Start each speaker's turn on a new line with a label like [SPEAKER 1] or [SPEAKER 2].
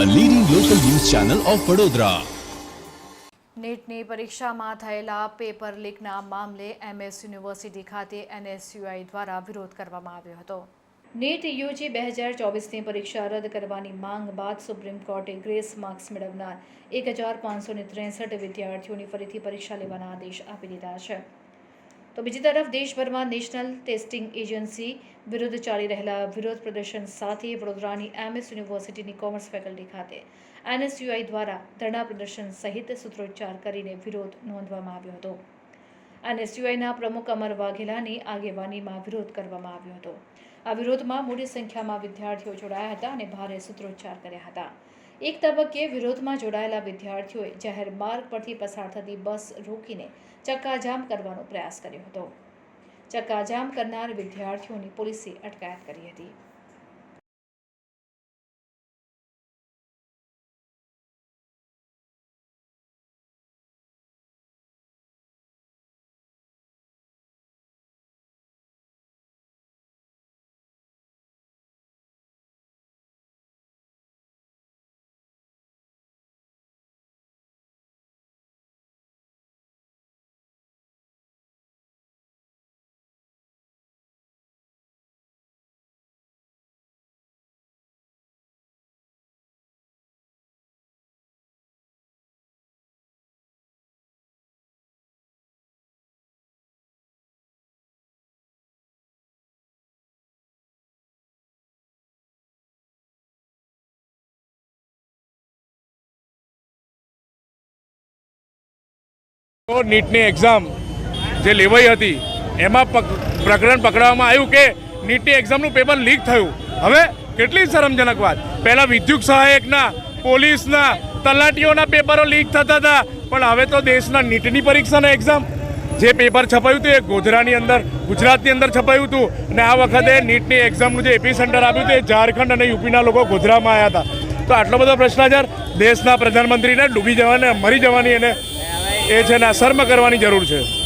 [SPEAKER 1] Channel of Vadodara
[SPEAKER 2] નેટની પરીક્ષામાં થયેલા paper લીકના મામલે એમએસ યુનિવર્સિટી ખાતે એનએસયુઆઈ દ્વારા વિરોધ કરવામાં આવ્યો હતો. નેટ યુજી બે હજાર ચોવીસની પરીક્ષા રદ કરવાની માંગ બાદ સુપ્રીમ કોર્ટે ગ્રેસ માર્ક્સ મેળવનાર એક હજાર પાંચસો ને ત્રેસઠ વિદ્યાર્થીઓની ફરીથી પરીક્ષા લેવાના આદેશ આપી દીધા છે. તો બીજી તરફ દેશભરમાં નેશનલ ટેસ્ટિંગ એજન્સી વિરુદ્ધ ચાલી રહેલા વિરોધ પ્રદર્શન સાથે વડોદરાની એમએસ યુનિવર્સિટીની કોમર્સ ફેકલ્ટી ખાતે એનએસયુઆઈ દ્વારા ધરણા પ્રદર્શન સહિત સૂત્રોચ્ચાર કરીને વિરોધ નોંધવામાં આવ્યો હતો. એનએસયુઆઈના પ્રમુખ અમર વાઘેલાની આગેવાનીમાં વિરોધ કરવામાં આવ્યો હતો. આ વિરોધમાં મોટી સંખ્યામાં વિદ્યાર્થીઓ જોડાયા હતા અને ભારે સૂત્રોચ્ચાર કર્યા હતા. એક તબક્કે વિરોધમાં જોડાયેલા વિદ્યાર્થીઓએ જાહેર માર્ગ પરથી પસાર થતી બસ રોકીને ચક્કાજામ કરવાનો પ્રયાસ કર્યો હતો. ચક્કાજામ કરનાર વિદ્યાર્થીઓની પોલીસે અટકાયત કરી હતી.
[SPEAKER 3] નીટની એક્ઝામ જે લેવાઈ હતી, એમાં પ્રકરણ પકડવામાં આવ્યું કે નીટની એક્ઝામનું પેપર લીક થયું. હવે કેટલી શરમજનક વાત. પહેલાં વિદ્યુત સહાયકના, પોલીસના, તલાટીઓના પેપરો લીક થતા હતા, પણ હવે તો દેશના નીટની પરીક્ષાના એક્ઝામ જે પેપર છપાયું હતું એ ગોધરાની અંદર, ગુજરાતની અંદર છપાયું હતું. અને આ વખતે નીટની એક્ઝામનું જે એપી સેન્ટર આપ્યું હતું એ ઝારખંડ અને યુપીના લોકો ગોધરામાં આવ્યા હતા. તો આટલો બધો ભ્રષ્ટાચાર દેશના પ્રધાનમંત્રીને ડૂબી જવાને, મરી જવાની એને એ છે ને શર્મ કરવાની જરૂર છે.